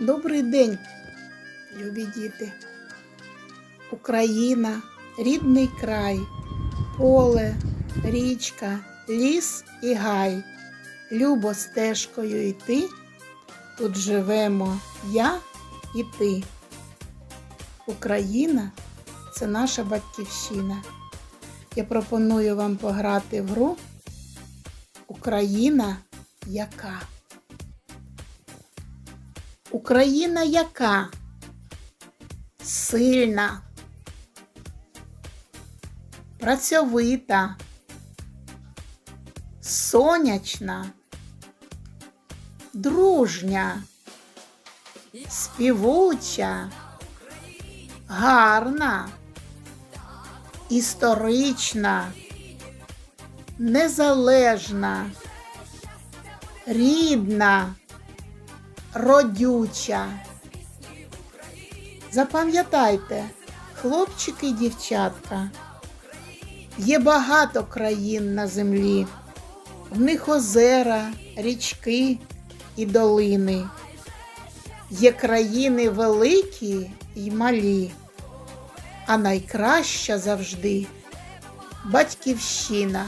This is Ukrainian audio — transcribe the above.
Добрий день, любі діти. Україна, рідний край, поле, річка, ліс і гай. Любо стежкою йти, тут живемо я і ти. Україна це наша батьківщина. Я пропоную вам пограти в гру Україна яка? Україна яка? Сильна, працьовита, сонячна, дружня, співуча, гарна, історична, незалежна, рідна родюча. Запам'ятайте, хлопчики і дівчатка, є багато країн на землі, в них озера, річки і долини. Є країни великі й малі, а найкраща завжди батьківщина.